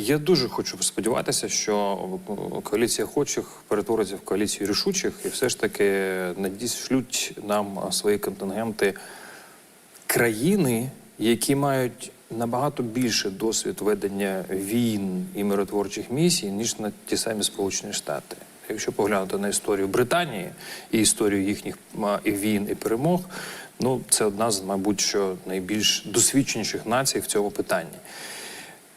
Я дуже хочу сподіватися, що коаліція охочих перетвориться в коаліцію рішучих і все ж таки надішлють нам свої контингенти країни, які мають набагато більше досвід ведення війн і миротворчих місій, ніж на ті самі Сполучені Штати. Якщо поглянути на історію Британії і історію їхніх війн і перемог, ну це одна з, мабуть, що найбільш досвідченіших націй в цьому питанні.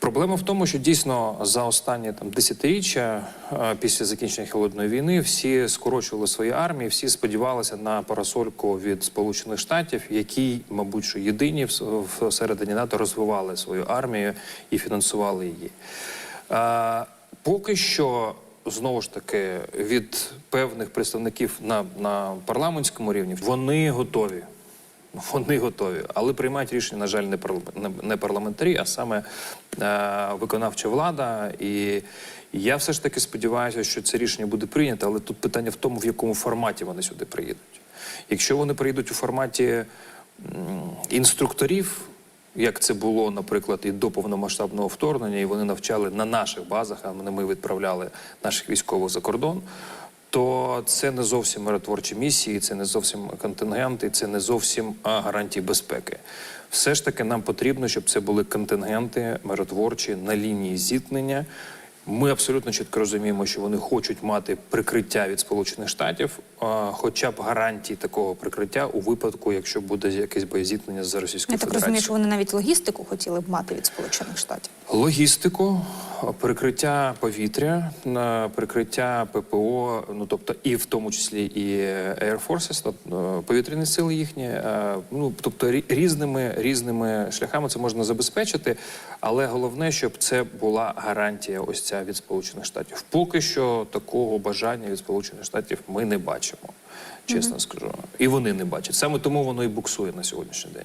Проблема в тому, що дійсно за останні там десятиріччя е, після закінчення холодної війни всі скорочували свої армії, всі сподівалися на парасольку від Сполучених Штатів, які, мабуть, що єдині всередині НАТО розвивали свою армію і фінансували її. Е, Поки що знову ж таки від певних представників на, на парламентському рівні вони готові. Вони готові, але приймають рішення, на жаль, не парламент, не- не парламентарі, а саме е, виконавча влада. І я все ж таки сподіваюся, що це рішення буде прийнято, але тут питання в тому, в якому форматі вони сюди приїдуть. Якщо вони приїдуть у форматі інструкторів, як це було, наприклад, і до повномасштабного вторгнення, і вони навчали на наших базах, а ми відправляли наших військових за кордон. То це не зовсім миротворчі місії, це не зовсім контингенти, це не зовсім гарантії безпеки. Все ж таки нам потрібно, щоб це були контингенти миротворчі на лінії зіткнення. Ми абсолютно чітко розуміємо, що вони хочуть мати прикриття від Сполучених Штатів, хоча б гарантії такого прикриття у випадку, якщо буде якесь боєзіткнення з Російською Я так розумію, що вони навіть логістику хотіли б мати від Сполучених Штатів. Логістику, прикриття повітря, на прикриття ППО, ну тобто і в тому числі і Air Forces, тобто, е, повітряні сили їхні. е, Ну тобто рі- різними різними шляхами це можна забезпечити, але головне, щоб це була гарантія ось ця від Сполучених Штатів. Поки що такого бажання від Сполучених Штатів ми не бачимо, чесно скажу, і вони не бачать. Саме тому воно і буксує на сьогоднішній день.